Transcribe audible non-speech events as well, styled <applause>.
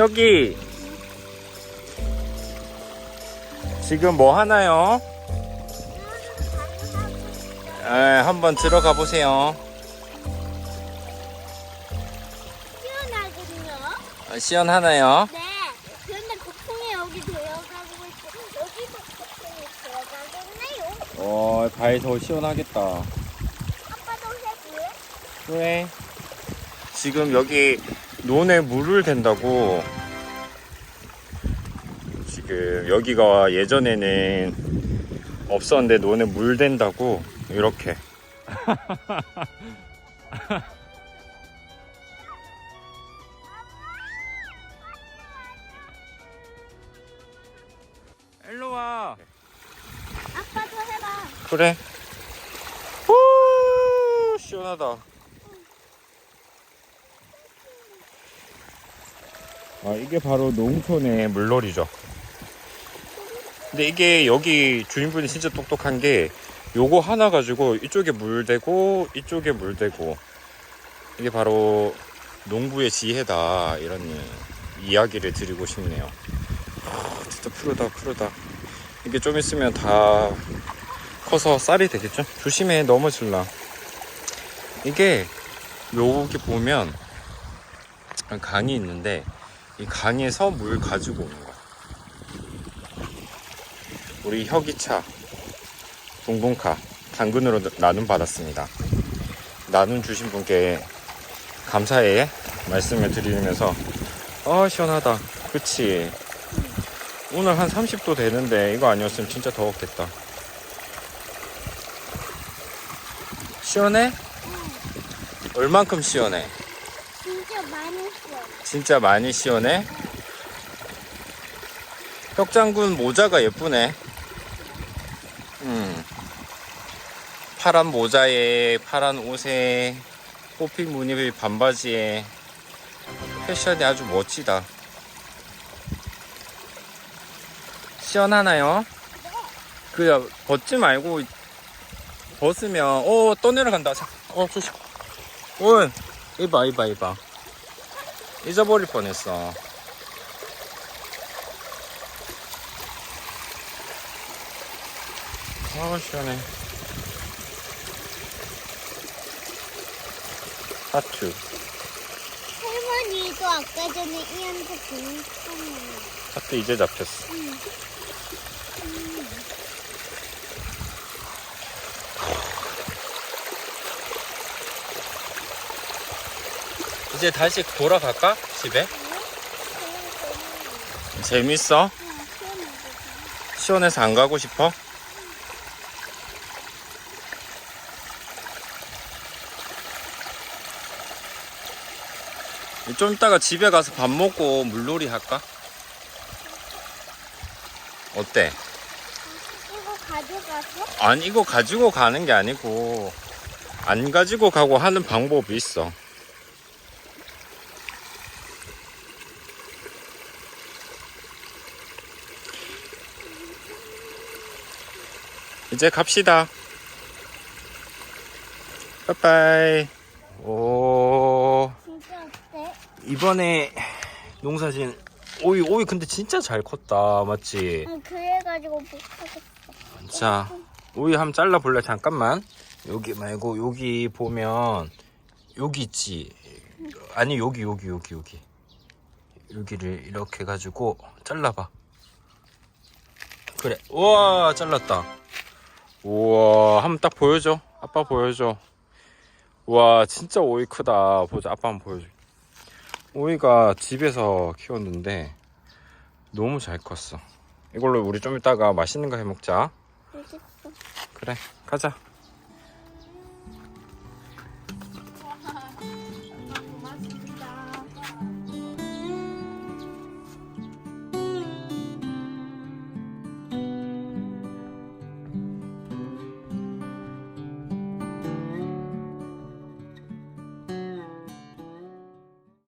혁이 지금 뭐 하나요? 에, 한번 들어가 보세요. 시원하거든요. 아, 시원하나요? 네. 그런데 거품이 여기 들어가고 있고 여기도 거품이 들어가겠네요. 어, 바위 더 시원하겠다. 아빠도 해볼래? 왜? 지금 여기 논에 물을 댄다고. 지금 여기가 예전에는 없었는데 논에 물 댄다고. 이렇게. <laughs> 일로 와. 아빠 도 해봐. 그래? 후 시원하다 아 이게 바로 농촌의 물놀이죠 근데 이게 여기 주인분이 진짜 똑똑한 게 요거 하나 가지고 이쪽에 물 대고 이쪽에 물 대고 이게 바로 농부의 지혜다 이런 이야기를 드리고 싶네요 아, 진짜 푸르다 푸르다 이게 좀 있으면 다 커서 쌀이 되겠죠? 조심해 넘어질라. 이게 여기 보면 강이 있는데 이 강에서 물 가지고 오는 거야. 우리 혁이차 붕붕카 당근으로 나눔 받았습니다. 나눔 주신 분께 감사의 말씀을 드리면서 아 시원하다. 그치? 오늘 한 30도 되는데 이거 아니었으면 진짜 더웠겠다. 시원해? 얼만큼 시원해? 진짜 많이 시원해? 혁장군 모자가 예쁘네. 음. 파란 모자에 파란 옷에 꽃핀 무늬의 반바지에 패션이 아주 멋지다. 시원하나요? 그 벗지 말고 벗으면 어 떠내려 간다. 자, 어 조심. 오, 이봐 이봐 이봐. 잊어버릴 뻔했어. 아 시원해. 하트. 할머니도 아까 전에 이한테 보냈잖아요. 하트 이제 잡혔어. 응. 이제 다시 돌아갈까? 집에? 재밌어? 시원해서 안 가고 싶어? 좀 이따가 집에 가서 밥 먹고 물놀이 할까? 어때? 이거 가져가서? 아니 이거 가지고 가는 게 아니고 안 가지고 가고 하는 방법이 있어. 이제 갑시다. 빠빠이. 오 진짜 어때? 이번에 농사진 오이 오이 근데 진짜 잘 컸다 맞지? 응, 그래가지고 못 하겠어. 자, 우유 한번 잘라볼래? 잠깐만. 여기 말고, 여기 보면, 여기 있지. 아니, 여기, 여기, 여기, 여기. 여기를 이렇게 해가지고, 잘라봐. 그래. 우와, 잘랐다. 우와, 한번 딱 보여줘. 아빠 보여줘. 우와, 진짜 오이 크다. 보자, 아빠 한번 보여줘. 오이가 집에서 키웠는데, 너무 잘 컸어. 이걸로 우리 좀 이따가 맛있는 거 해 먹자. 알겠어. 그래 가자